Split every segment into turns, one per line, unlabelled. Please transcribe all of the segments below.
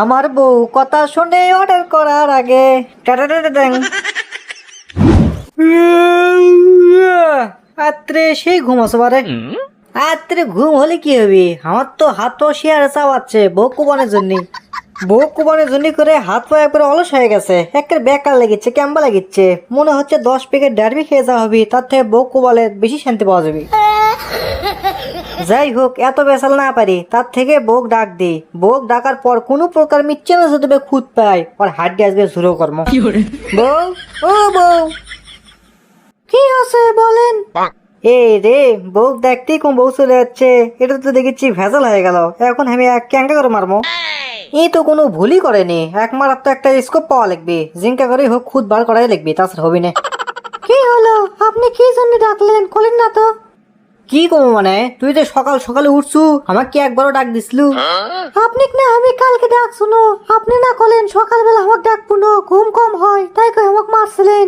আমার বউ কথা শুনে অর্ডার করার আগে। রাত্রে সেই ঘুম আসে পারে রাত্রে ঘুম হলে কি হবে? আমার তো হাত শিয়ারে চাওয়াচ্ছে বউ কুবানের জন্য। বউ কুবানের জন্য করে হাত পা একবারে অলস হয়ে গেছে। একের বেকার লেগেছে, কেমবা লেগেছে। মনে হচ্ছে দশ প্যাকেট ডারবি খেয়ে যাওয়া হবে, তার থেকে বউ কুবালে বেশি শান্তি পাওয়া যাবে। যাই হোক এত বেসাল না পারি। তার থেকে বোক ডাক দি। বোক ডাকার পর কোনো প্রকার মিচ্ছে না যদি খুঁত পাই আর হাড্ডি আসবে শুরু কর্ম। বউ ও বউ। কি আছে বলেন? এই রে বউ দেখতেই কোন বউ চলে যাচ্ছে? এটা তো দেখেছি ভেজাল হয়ে গেল। এখন আমি এক ক্যাঙ্কা করে মারবো। এই! তো কোনো ভুলই করেনি। এক মারার তো একটা স্কোপ পাওয়া লাগবে। জিঙ্কা করে হোক খুদ বার করাই লাগবে তাছাড়া হবি না। কি হলো? আপনি কি জন্য ডাকলেন? খোলেন না তো। কি কমো মানে? তুই যে সকাল সকালে উঠছু আমাকে কি একবারও ডাক দিসলু। আপনি না আমি কালকে ডাক শুনো আপনি না কলেন সকালবেলা আমাকে ডাক পুনো ঘুম কম হয় তাই কই আমাকে মারছিলেন।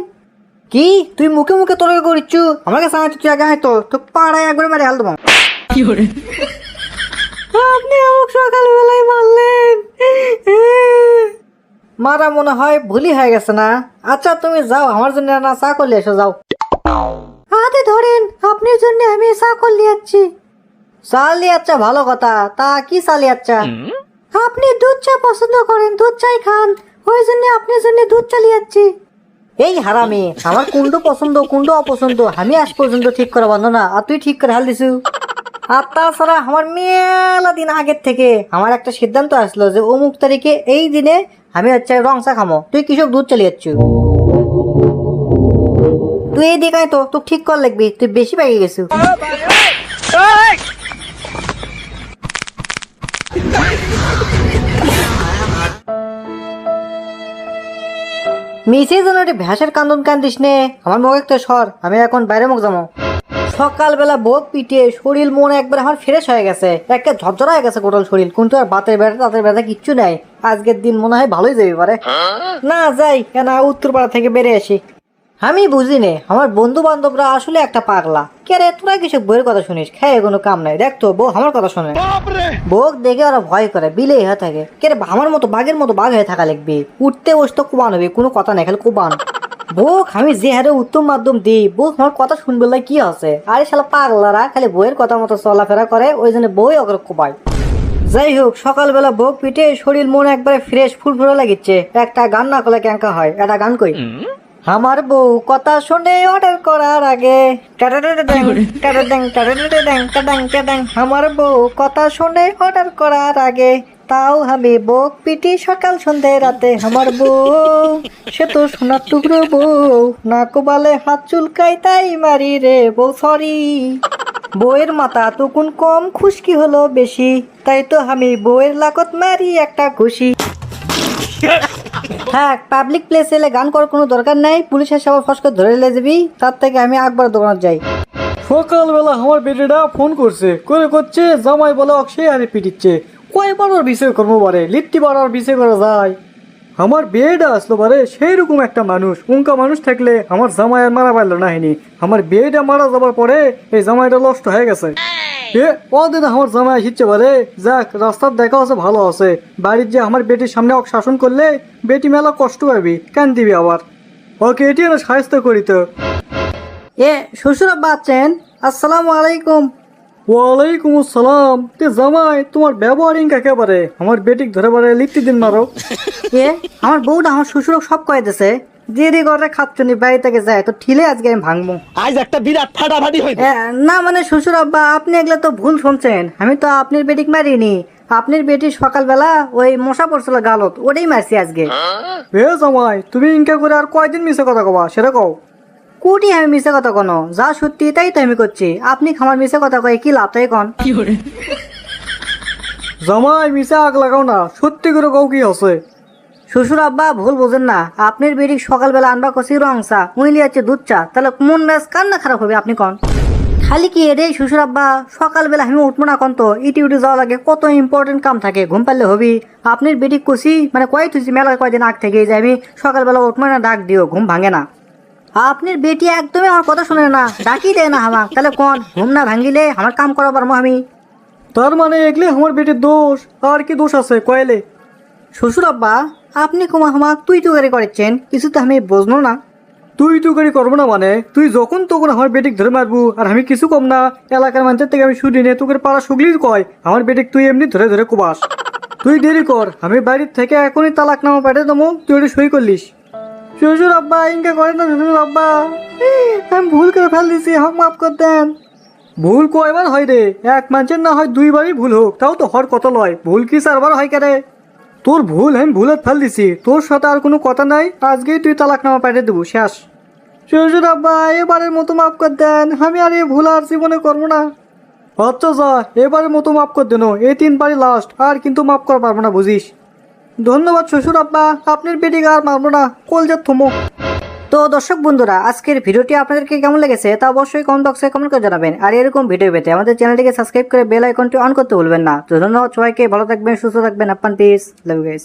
কি? তুই মুখে মুখে তর্ক করিচ্ছু? আমাকে সাহায্য তুই আগে হয়তো তো। পাড়ায় একবার মারি হাল দেবো। আপনি আমাকে সকালবেলায় মারলেন। মারা মনে হয় ভুলই হয়ে গেছে না? আচ্ছা তুমি যাও আমার জন্য না চা করলে এসো যাও। হাতে ধরেন আপনার জন্য আমি চা করলে যাচ্ছি চাল নিয়ে আচ্ছা ভালো কথা। তা কি চালি আচ্ছা আপনি দুধ চা পছন্দ করেন দুধ চাই খান। ওই জন্য আপনার জন্য দুধ চালিয়ে যাচ্ছি এই হারামি আমার কুন্ডু পছন্দ কুন্ডু অপছন্দ আমি আজ পর্যন্ত ঠিক করে বান্ধ না। আর তুই ঠিক করে হাল দিছু। আর তাছাড়া আমার মেলা দিন আগের থেকে আমার একটা সিদ্ধান্ত আসলো যে অমুক তারিখে এই দিনে আমি হচ্ছে রং চা খামো। তুই কৃষক দুধ চালিয়ে যাচ্ছ তুই এই দেখায় তো তুই ঠিক কর লাগবি তুই বেশি পেয়ে গেছু মিসে যেন একটি ভ্যাসের কান্দন কান্দিস নে? আমার মুখ একটা সর আমি এখন বাইরে মুখ যাব। সকালবেলা বোক পিটিয়ে শরীর মন একবার আমার ফ্রেশ হয়ে গেছে। একটা ঝরঝরা হয়ে গেছে কোটাল শরীর। কিন্তু আর বাতের ব্যথা তাদের ব্যথা কিচ্ছু নাই। আজকের দিন মনে হয় ভালোই যাবে পারে। না যাই কেন? উত্তরপাড়া থেকে বেড়ে আসি। আমি বুঝি নে আমার বন্ধু বান্ধবরা আসলে একটা পাগলা। কে রে তোরা কিছু বইয়ের কথা শুনিস? খেয়ে কোনো কাম নাই। দেখ তো বউ আমার কথা শোনে। বউক দেখে ওরা ভয় করে বিলে হয়ে থাকে। কে রে আমার মতো বাঘের মতো বাঘ হয়ে থাকা লাগবে উঠতে বসতে কোবান হবে কোনো কথা নাই খালি কোবান। বউক আমি যে হারে উত্তম মাধ্যম দিই বউ আমার কথা শুনবে কি আছে? আরে শালা পাগলারা খালি বইয়ের কথা মতো চলাফেরা করে ওই জন্য বই অগ্র কোবায়। যাই হোক সকালবেলা বউক পিঠে শরীর মন একবারে ফ্রেশ ফুলফুলে লাগিচ্ছে। একটা গান না করলে ক্যাঙ্কা হয়। একটা গান কই? আমার বউ কথা শুনে অর্ডার করার আগে। আমার বউ কথা শুনে অর্ডার করার আগে। তাও আমি বক পিটি সকাল সন্ধে রাতে। আমার বউ সে তো সোনার টুকরো বউ। না কোবালে হাত চুলকাই তাই মারি রে বউ সরি বউয়ের মাথা তখন কম খুশকি হলো বেশি। তাই তো আমি বউয়ের লাগত মারি একটা খুশি। থাক পাবলিক প্লেস এলে গান করার কোনো দরকার নাই পুলিশের সবার ফস করে ধরে লে যাবি, তার থেকে আমি একবার দোকানে যাই।
সকালবেলা আমার বেটিটা ফোন করছে, করে করছে জামাই বলে অক্ষে আরে পিটিচ্ছে। কয়বার ওর বিষয় করব বারে লিট্টি বাড়ার বিষয় করা যায়। আমার বিয়েটা আসলো বারে সেই রকম একটা মানুষ উঙ্কা মানুষ থাকলে আমার জামাই আর মারা পারল না হয়নি আমার বিয়েটা মারা যাবার পরে এই জামাইটা নষ্ট হয়ে গেছে। এ কদিন আমার জামাই আসছে বারে যাক রাস্তার দেখা আছে ভালো আছে বাড়ির যে আমার বেটির সামনে ওকে শাসন করলে বেটি মেলা কষ্ট পাবি কেন দিবি আবার? ওকে এটি না সাহায্য করি তো।
এ শ্বশুর আছেন? আসসালামু আলাইকুম।
ওয়ালাইকুম আসসালাম। তে জামাই তোমার ব্যবহারিং একেবারে আমার বেটিক ধরে বারে লিখতে দিন মারো
এ আমার বউটা আমার শ্বশুর সব কয়ে দিছে। দেরি করে খাচ্ছনি বাড়ি থেকে যায় তো ঠিলে আজকে আমি ভাঙবো।
আজ একটা বিরাট ফাটাফাটি হইবে।
না মানে শ্বশুর আব্বা আপনি এগুলো তো ভুল শুনছেন। আমি তো আপনার বেটিক মারিনি। আপনার বেটি সকালবেলা ওই মশা পড়ছিল গালত ওটাই মারছি আজকে।
এ তুমি ইনকা করে আর কয়দিন মিশে কথা কবা সেটা কও।
কুটি আমি মিশে কথা কোনো যা সত্যি তাই তো আমি করছি। আপনি খামার মিশে কথা কয়ে কি লাভ তাই কন?
জামাই মিশে আগ লাগাও না সত্যি করে কও কি আছে?
শ্বশুর আব্বা ভুল বোঝেন না। আপনার বেরিক সকালবেলা আনবা কষি রং চা উইলি আছে দুধ চা তাহলে মন মেজ কার না খারাপ হবে আপনি কন। খালি কি রে শ্বশুর আব্বা সকালবেলা আমি উঠবো না কন তো ইটি উঠে যাওয়া লাগে কত ইম্পর্টেন্ট কাম থাকে ঘুম পারলে হবি। আপনার বেটি কষি মানে কয় তুই মেলা কয়দিন আগ থেকে যে আমি সকালবেলা উঠবো না ডাক দিও ঘুম ভাঙে না। আপনার বেটি একদমই আমার কথা শুনে না ডাকি দেয় না আমাক তাহলে কন ঘুম না ভাঙিলে আমার কাম করা পারব আমি।
তার মানে এগলে আমার বেটির দোষ আর কি দোষ আছে কয়লে?
শ্বশুর আব্বা আপনি কুমা হামাক তুই তো করে করেছেন, কিছু তো আমি বুঝলো না।
তুই তুই করে করব না মানে? তুই যখন তখন আমার বেটিক ধরে মারবো, আর আমি কিছু কম না। এলাকার মানুষের থেকে আমি শুনি নে, তোকে পাড়া সুগলির কয়, আমার বেটিক তুই এমনি ধরে ধরে কুবাস। তুই দেরি কর, আমি বাড়ির থেকে এখনই তালাক নামা পাঠিয়ে দেবো, তুই ওটা সই করলিস। শ্বশুর আব্বা, ইনকা করে না শ্বশুর আব্বা? আমি ভুল করে ফেল দিছি হক মাফ কর দেন। ভুল কয়বার হয় রে? এক মানুষের না হয় দুইবারই ভুল হোক, তাও তো হর কত লয়। ভুল কি চারবার হয় কেরে? তোর ভুল, আমি ভুলে ফেল দিছি। তোর সাথে আর কোনো কথা নাই? আজকেই তুই তালাক নামা পাঠিয়ে দেবো, শেষ। শ্বশুর আব্বা এবারের মতো মাফ কর দেন। আমি আর এই ভুল আর জীবনে করব না। আচ্ছা যা এবারের মতো মাফ কর দেন এই তিনবারই লাস্ট আর কিন্তু মাফ করা পারব না, বুঝিস? ধন্যবাদ, শ্বশুর আব্বা। আপনার পেটিকে আর মারবো না। কলজার থমো।
তো দর্শক বন্ধুরা, আজকের ভিডিওটি আপনাদেরকে কেমন লেগেছে তা অবশ্যই কমেন্ট বক্সে কমেন্ট করে জানাবেন। আর এরকম ভিডিও পেতে আমাদের চ্যানেলটিকে সাবস্ক্রাইব করে বেল আইকনটি অন করতে ভুলবেন না। তো ধন্যবাদ সবাইকে, ভালো থাকবেন, সুস্থ থাকবেন আপান পিস লাভ গাইস